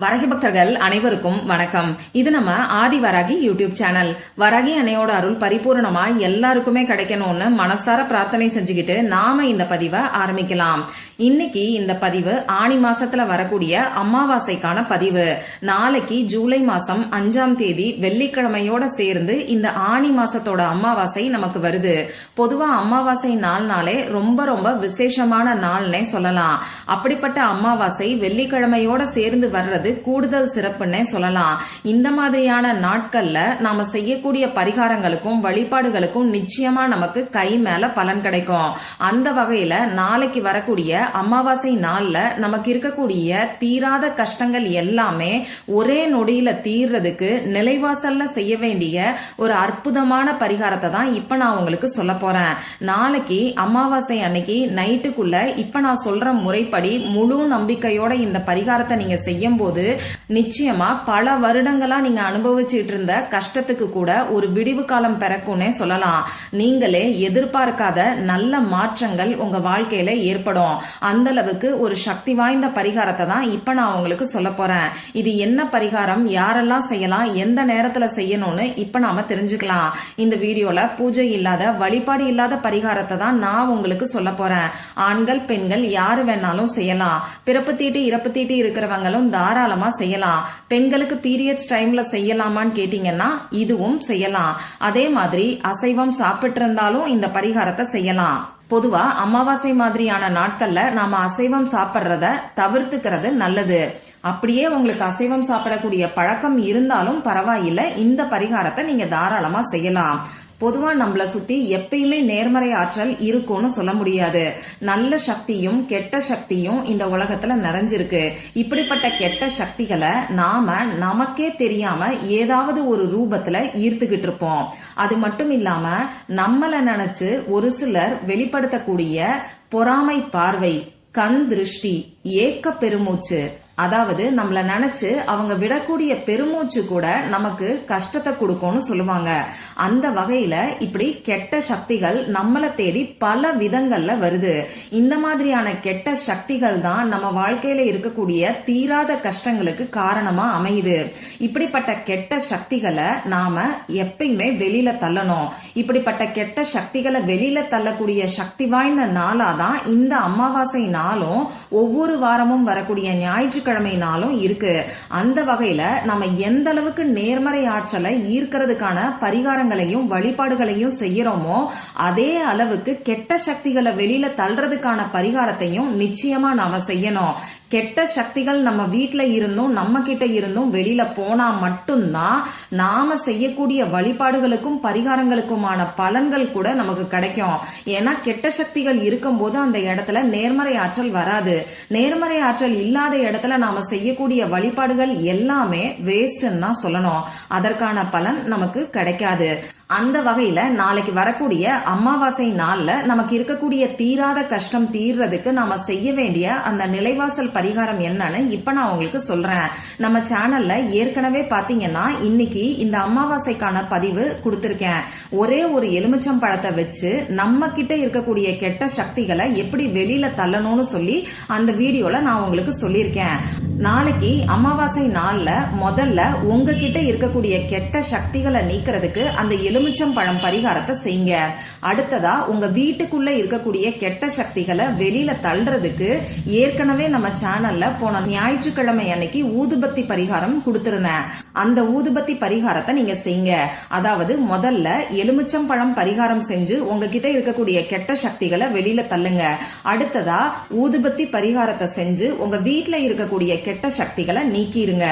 வரகி பக்தர்கள் அனைவருக்கும் வணக்கம். இது நம்ம ஆதி வராகி யூடியூப் சேனல். வராகி அன்னையோட அருள் பரிபூர்ணமா எல்லாருக்குமே கிடைக்கணும்னு மனசார பிரார்த்தனை செஞ்சுக்கிட்டு நாம இந்த பதிவை ஆரம்பிக்கலாம். இன்னைக்கு இந்த பதிவு ஆணி மாசத்துல வரக்கூடிய அமாவாசைக்கான பதிவு. நாளைக்கு ஜூலை மாசம் அஞ்சாம் தேதி வெள்ளிக்கிழமையோட சேர்ந்து இந்த ஆணி மாசத்தோட அமாவாசை நமக்கு வருது. பொதுவா அமாவாசை நாள்னாலே ரொம்ப ரொம்ப விசேஷமான நாள்னே சொல்லலாம். அப்படிப்பட்ட அமாவாசை வெள்ளிக்கிழமையோட சேர்ந்து வர்றது கூடுதல் சிறப்புன்னே சொல்லலாம். இந்த மாதிரியான நாட்கள்ல நாம செய்யக்கூடிய பரிகாரங்களுக்கும் வழிபாடுகளுக்கும் நிச்சயமா நமக்கு கை மேல பலன் கிடைக்கும். அந்த வகையில நாளைக்கு வரக்கூடிய அமாவாசை நாள்ல நமக்கு இருக்கக்கூடிய தீராத கஷ்டங்கள் எல்லாமே ஒரே நொடியில தீர்றதுக்கு நிலைவாசல்ல செய்ய வேண்டிய ஒரு அற்புதமான பரிகாரத்தை தான் இப்ப நான் உங்களுக்கு சொல்ல போறேன். நாளைக்கு அமாவாசை அன்னைக்கு நைட்டுக்குள்ள இப்ப நான் சொல்ற முறைப்படி முழு நம்பிக்கையோட இந்த பரிகாரத்தை நீங்க செய்யும் போது நிச்சயமா பல வருடங்களா நீங்க அனுபவிச்சுட்டு இருந்த கஷ்டத்துக்கு கூட ஒரு விடிவு காலம் பிறக்கும்னே சொல்லலாம். நீங்களே எதிர்பார்க்காத நல்ல மாற்றங்கள் உங்க வாழ்க்கையில ஏற்படும். அந்த அளவுக்கு ஒரு சக்தி வாய்ந்த பரிகாரத்தை தான் இப்ப நான் உங்களுக்கு சொல்ல போறேன். இது என்ன பரிகாரம்? யாரெல்லாம் செய்யலாம்? எந்த நேரத்துல செய்யணும்னு இப்ப நாம தெரிஞ்சுக்கலாம். இந்த வீடியோல பூஜை இல்லாத வழிபாடு இல்லாத பரிகாரத்தை தான் நான் உங்களுக்கு சொல்ல போறேன். ஆண்கள் பெண்கள் யாரு வேணாலும் செய்யலாம். பிறப்பு தீட்டு இறப்பு தீட்டு இருக்கிறவங்களும் தாராளமா செய்யலாம். பெண்களுக்கு பீரியட்ஸ் டைம்ல செய்யலாமான்னு கேட்டீங்கன்னா இதுவும் செய்யலாம். அதே மாதிரி அசைவம் சாப்பிட்டு இருந்தாலும் இந்த பரிகாரத்தை செய்யலாம். பொதுவா அமாவாசை மாதிரியான நாட்கள்ல நாம அசைவம் சாப்பிடுறத தவிர்த்துக்கிறது நல்லது. அப்படியே உங்களுக்கு அசைவம் சாப்பிடக்கூடிய பழக்கம் இருந்தாலும் பரவாயில்ல. இந்த பரிகாரத்தை நீங்க தாராளமா செய்யலாம். பொதுவா நம்மள சுத்தி எப்பயுமே நேர்மறை ஆற்றல் இருக்கும்னு சொல்ல முடியாது. நல்ல சக்தியும் கெட்ட சக்தியும் இந்த உலகத்துல நிறைஞ்சிருக்கு. இப்படிப்பட்ட கெட்ட சக்திகளை நாம நமக்கே தெரியாம ஏதாவது ஒரு ரூபத்துல ஈர்த்துக்கிட்டு இருப்போம். அது மட்டும் இல்லாம நம்மள நினைச்சு ஒரு சிலர் வெளிப்படுத்தக்கூடிய பொறாமை பார்வை கண் திருஷ்டி ஏக்க பெருமூச்சு அதாவது நம்மள நினைச்சு அவங்க விடக்கூடிய பெருமூச்சு கூட நமக்கு கஷ்டத்தை கொடுக்கும்னு சொல்லுவாங்க. அந்த வகையில இப்படி கெட்ட சக்திகள் நம்மள தேடி பல விதங்கள்ல வருது. இந்த மாதிரியான கெட்ட சக்திகள் தான் நம்ம வாழ்க்கையில இருக்கக்கூடிய தீராத கஷ்டங்களுக்கு காரணமா அமையுது. இப்படிப்பட்ட கெட்ட சக்திகளை நாம எப்பயுமே வெளியில தள்ளணும். இப்படிப்பட்ட கெட்ட சக்திகளை வெளியில தள்ளக்கூடிய சக்தி வாய்ந்த நாளாதான் இந்த அமாவாசை நாளும் ஒவ்வொரு வாரமும் வரக்கூடிய ஞாயிற்று ஞாயிற்றுக்கிழமைனாலும் இருக்கு. அந்த வகையில நம்ம எந்த அளவுக்கு நேர்மறை ஆற்றலை ஈர்க்கிறதுக்கான பரிகாரங்களையும் வழிபாடுகளையும் செய்யறோமோ அதே அளவுக்கு கெட்ட சக்திகளை வெளியில தள்ளுறதுக்கான பரிகாரத்தையும் நிச்சயமா நாம செய்யணும். கெட்ட சக்திகள் நம்ம வீட்ல இருந்தும் நம்ம கிட்ட இருந்தும் வெளியில போனா மட்டும்தான் நாம செய்யக்கூடிய வழிபாடுகளுக்கும் பரிகாரங்களுக்குமான பலன்கள் கூட நமக்கு கிடைக்கும். ஏன்னா கெட்ட சக்திகள் இருக்கும்போது அந்த இடத்துல நேர்மறை ஆற்றல் வராது. நேர்மறை ஆற்றல் இல்லாத இடத்துல நாம செய்யக்கூடிய வழிபாடுகள் எல்லாமே வேஸ்ட்ன்னு தான் சொல்லணும். அதற்கான பலன் நமக்கு கிடைக்காது. அந்த வகையில நாளைக்கு வரக்கூடிய அமாவாசை நாள்ல நமக்கு இருக்கக்கூடிய தீராத கஷ்டம் தீர்றதுக்கு நாம செய்ய வேண்டிய அந்த நிலைவாசல் பரிகாரம் என்னன்னு இப்ப நான் உங்களுக்கு சொல்றேன். நம்ம சேனல்ல ஏற்கனவே பாத்தீங்கன்னா இன்னைக்கு இந்த அமாவாசைக்கான பதிவு கொடுத்திருக்கேன். ஒரே ஒரு எலுமிச்சம் பழத்தை வச்சு நம்ம கிட்ட இருக்கக்கூடிய கெட்ட சக்திகளை எப்படி வெளியில தள்ளணும்னு சொல்லி அந்த வீடியோல நான் உங்களுக்கு சொல்லியிருக்கேன். நாளைக்கு அமாவாசை நாள்ல முதல்ல உங்ககிட்ட இருக்கக்கூடிய கெட்ட சக்திகளை நீக்கிறதுக்கு அந்த எலுமிச்சம் பழம் பரிகாரத்தை செய்யுங்க. அடுத்ததா உங்க வீட்டுக்குள்ள இருக்கக்கூடிய கெட்ட சக்திகளை வெளியில தள்ளுறதுக்கு ஏற்கனவே நம்ம சேனல்ல போன ஞாயிற்றுக்கிழமை அன்னைக்கு ஊதுபத்தி பரிகாரம் கொடுத்திருந்தேன். அந்த ஊதுபத்தி பரிகாரத்தை நீங்க செய்யுங்க. அதாவது முதல்ல எலுமிச்சம் பழம் பரிகாரம் செஞ்சு உங்ககிட்ட இருக்கக்கூடிய கெட்ட சக்திகளை வெளியில தள்ளுங்க. அடுத்ததா ஊதுபத்தி பரிகாரத்தை செஞ்சு உங்க வீட்டுல இருக்கக்கூடிய கெட்ட சக்திகளை நீக்கிருங்க.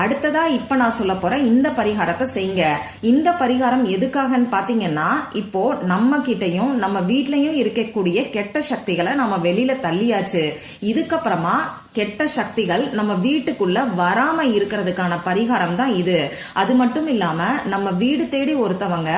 அடுத்ததா இப்ப நான் சொல்ல போற இந்த பரிகாரத்தை செய்யுங்க. இந்த பரிகாரம் எதுக்காகன்னு பாத்தீங்கன்னா இப்போ நம்ம கிட்டயும் நம்ம வீட்லயும் இருக்கக்கூடிய கெட்ட சக்திகளை நம்ம வெளியில தள்ளியாச்சு. இதுக்கப்புறமா கெட்ட சக்திகள் நம்ம வீட்டுக்குள்ள வராம இருக்கிறதுக்கான பரிகாரம் தான் இது. அது மட்டும் இல்லாம நம்ம வீடு தேடி ஒருத்தவங்க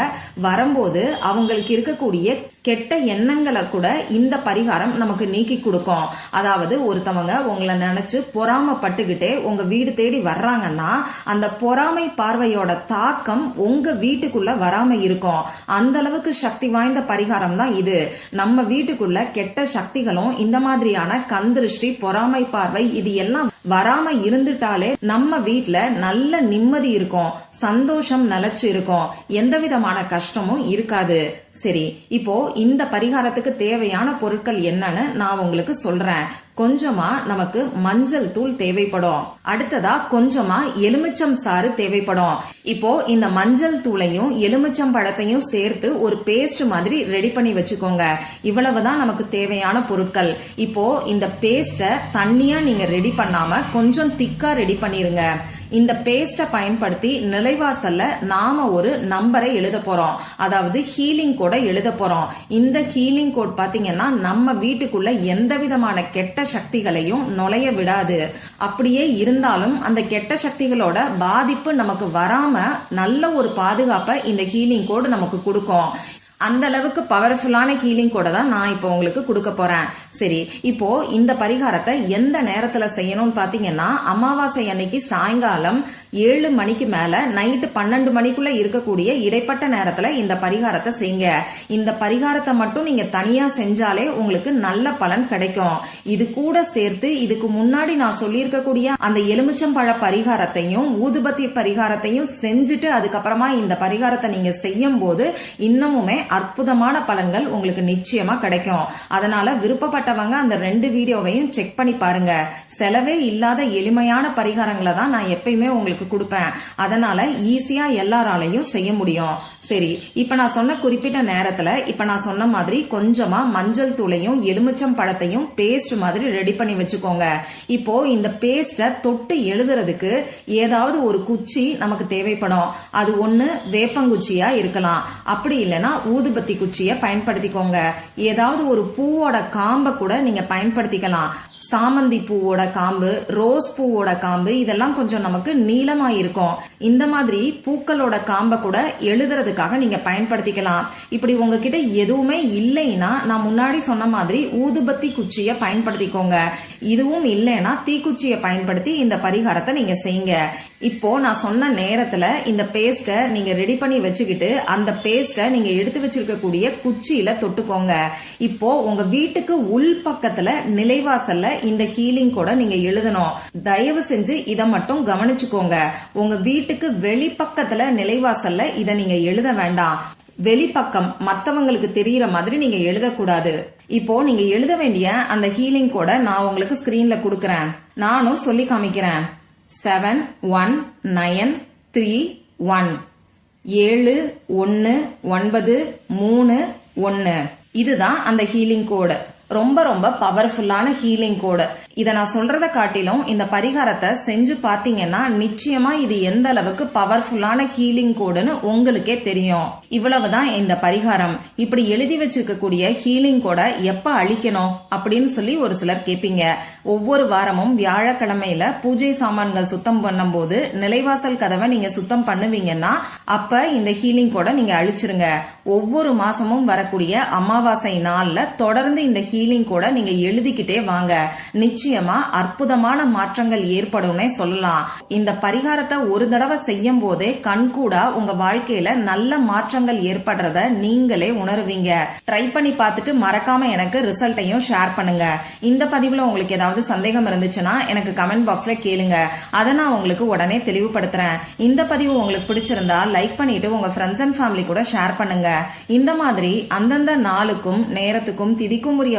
வரும்போது அவங்களுக்கு இருக்கக்கூடிய கெட்ட எண்ணங்களை கூட இந்த பரிகாரம் நமக்கு நீக்கி கொடுக்கும். அதாவது ஒருத்தவங்க உங்களை நினைச்சு பொறாமப்பட்டுக்கிட்டே உங்க வீடு தேடி வர்றாங்கன்னா அந்த பொறாமை பார்வையோட தாக்கம் உங்க வீட்டுக்குள்ள வராம இருக்கும். அந்த அளவுக்கு சக்தி வாய்ந்த பரிகாரம் தான் இது. நம்ம வீட்டுக்குள்ள கெட்ட சக்திகளும் இந்த மாதிரியான கந்திருஷ்டி பொறாமை பார்வை இது எல்லாம் வராம இருந்துட்டாலே நம்ம வீட்ல நல்ல நிம்மதி இருக்கும் சந்தோஷம் நிலைச்சு இருக்கும் எந்த விதமான கஷ்டமும் இருக்காது. சரி இப்போ இந்த பரிகாரத்துக்கு தேவையான பொருட்கள் என்னன்னு நான் உங்களுக்கு சொல்றேன். கொஞ்சமா நமக்கு மஞ்சள் தூள் தேவைப்படும். அடுத்ததா கொஞ்சமா எலுமிச்சம் சாறு தேவைப்படும். இப்போ இந்த மஞ்சள் தூளையும் எலுமிச்சம் பழத்தையும் சேர்த்து ஒரு பேஸ்ட் மாதிரி ரெடி பண்ணி வச்சுக்கோங்க. இவ்வளவுதான் நமக்கு தேவையான பொருட்கள். இப்போ இந்த பேஸ்ட தண்ணியா நீங்க ரெடி பண்ணாம கொஞ்சம் திக்கா ரெடி பண்ணிருங்க. இந்த பேஸ்ட பயன்படுத்தி நிலைவாசல்ல நாம ஒரு நம்பரை எழுத போறோம். அதாவது ஹீலிங் கோட எழுத போறோம். இந்த ஹீலிங் கோட் பாத்தீங்கன்னா நம்ம வீட்டுக்குள்ள எந்த விதமான கெட்ட சக்திகளையும் நுழைய விடாது. அப்படியே இருந்தாலும் அந்த கெட்ட சக்திகளோட பாதிப்பு நமக்கு வராம நல்ல ஒரு பாதுகாப்பை இந்த ஹீலிங் கோட் நமக்கு கொடுக்கும். அந்த அளவுக்கு பவர்ஃபுல்லான ஹீலிங் கூட தான் நான் இப்போ உங்களுக்கு கொடுக்க போறேன். சரி இப்போ இந்த பரிகாரத்தை எந்த நேரத்துல செய்யணும்னு பாத்தீங்கன்னா அமாவாசை அன்னைக்கு சாயங்காலம் ஏழு மணிக்கு மேல நைட்டு பன்னெண்டு மணிக்குள்ள இருக்கக்கூடிய இடைப்பட்ட நேரத்துல இந்த பரிகாரத்தை செய்யுங்க. இந்த பரிகாரத்தை மட்டும் நீங்க தனியா செஞ்சாலே உங்களுக்கு நல்ல பலன் கிடைக்கும். இது கூட சேர்த்து இதுக்கு முன்னாடி நான் சொல்லியிருக்கக்கூடிய அந்த எலுமிச்சம்பழ பரிகாரத்தையும் ஊதுபத்தி பரிகாரத்தையும் செஞ்சுட்டு அதுக்கப்புறமா இந்த பரிகாரத்தை நீங்க செய்யும் போது இன்னமுமே அற்புதமான பலன்கள் உங்களுக்கு நிச்சயமா கிடைக்கும். அதனால விருப்பப்பட்டவங்க அந்த ரெண்டு வீடியோவையும் செக் பண்ணி பாருங்க. செலவே இல்லாத எளிமையான பரிகாரங்களை தான் நான் எப்பயுமே உங்களுக்கு கொடுப்பேன். அதனால ஈஸியா எல்லாராலையும் செய்ய முடியும். சரி இப்ப நான் சொன்ன குறிப்பிட்ட நேரத்துல இப்ப நான் சொன்ன மாதிரி கொஞ்சமா மஞ்சள் தூளையும் எலுமிச்சம் பழத்தையும் பேஸ்ட் மாதிரி ரெடி பண்ணி வச்சுக்கோங்க. இப்போ இந்த பேஸ்ட தொட்டு எழுதுறதுக்கு ஏதாவது ஒரு குச்சி நமக்கு தேவைப்படும். அது ஒண்ணு வேப்பங்குச்சியா இருக்கலாம். அப்படி இல்லைன்னா ஊதுபத்தி குச்சிய பயன்படுத்திக்கோங்க. ஏதாவது ஒரு பூவோட காம்ப கூட நீங்க பயன்படுத்திக்கலாம். சாமந்தி பூவோட காம்பு ரோஸ் பூவோட காம்பு இதெல்லாம் கொஞ்சம் நமக்கு நீளமா இருக்கும். இந்த மாதிரி பூக்களோட காம்ப கூட எழுதுறதுக்காக நீங்க பயன்படுத்திக்கலாம். இப்படி உங்ககிட்ட எதுவுமே இல்லைன்னா நான் முன்னாடி சொன்ன மாதிரி ஊதுபத்தி குச்சிய பயன்படுத்திக்கோங்க. இதுவும் இல்லைன்னா தீக்குச்சியை பயன்படுத்தி இந்த பரிகாரத்தை நீங்க செய்யுங்க. இப்போ நான் சொன்ன நேரத்துல இந்த பேஸ்ட நீங்க ரெடி பண்ணி வச்சுக்கிட்டு அந்த பேஸ்ட நீங்க எடுத்து வச்சிருக்கக்கூடிய குச்சியில தொட்டுக்கோங்க. இப்போ உங்க வீட்டுக்கு உள் பக்கத்துல நிலைவாசல்ல இந்த ஹீலிங் கூட நீங்க எழுதணும். தயவு செஞ்சு இத மட்டும் கவனிச்சுக்கோங்க. உங்க வீட்டுக்கு வெளிப்பக்கத்துல நிலைவாசல்ல இத நீங்க எழுத வேண்டாம். வெளிப்பக்கம் மத்தவங்களுக்கு தெரியற மாதிரி நீங்க எழுதக்கூடாது. இப்போ நீங்க எழுத வேண்டிய அந்த ஹீலிங் கூட நான் உங்களுக்கு ஸ்கிரீன்ல கொடுக்கறேன். நானும் சொல்லி காமிக்கிறேன். Seven one nine three one ஏழு ஒன்று ஒன்பது மூணு ஒன்று இதுதான் அந்த ஹீலிங் கோடு ரொம்ப ரொம்ப பவர்ஃபுல்லான ஹீலிங் கோடு. இதை நான் சொல்றத காட்டிலும் இந்த பரிகாரத்தை செஞ்சு பாத்தீங்கன்னா நிச்சயமா இது எந்த அளவுக்கு பவர்ஃபுல்லான ஹீலிங் கோடுன்னு உங்களுக்கே தெரியும். இவ்வளவுதான் இந்த பரிகாரம். இப்படி எழுதி வச்சிருக்கக்கூடிய ஹீலிங் கோடை எப்ப அழிக்கணும் அப்படின்னு சொல்லி ஒரு சிலர் கேப்பீங்க. ஒவ்வொரு வாரமும் வியாழக்கிழமையில பூஜை சாமான்கள் சுத்தம் பண்ணும்போது நிலைவாசல் கதவை நீங்க சுத்தம் பண்ணுவீங்கன்னா அப்ப இந்த ஹீலிங் கோடை நீங்க அழிச்சிருங்க. ஒவ்வொரு மாசமும் வரக்கூடிய அமாவாசை நாள்ல தொடர்ந்து இந்த ஹீலிங் கூட நீங்க எழுதிக்கிட்டே வாங்க. நிச்சயமா அற்புதமான மாற்றங்கள் ஏற்படும்னே சொல்லலாம். இந்த பரிகாரத்தை ஒரு தடவை செய்யும் போதே கண்கூடா உங்க வாழ்க்கையில நல்ல மாற்றங்கள் ஏற்படுறத நீங்களே உணருவீங்க. ட்ரை பண்ணி பார்த்துட்டு மறக்காம எனக்கு ரிசல்ட்டையும் ஷேர் பண்ணுங்க. இந்த பதிவுல உங்களுக்கு ஏதாவது சந்தேகம் இருந்துச்சுன்னா எனக்கு கமெண்ட் பாக்ஸ்ல கேளுங்க. அதை நான் உங்களுக்கு உடனே தெளிவுபடுத்துறேன். இந்த பதிவு உங்களுக்கு பிடிச்சிருந்தா லைக் பண்ணிட்டு உங்க ஃப்ரெண்ட்ஸ் அண்ட் ஃபேமிலி கூட ஷேர் பண்ணுங்க. இந்த மாதிரி அந்தந்த நாளுக்கும் நேரத்துக்கும் திதிக்கும் உரிய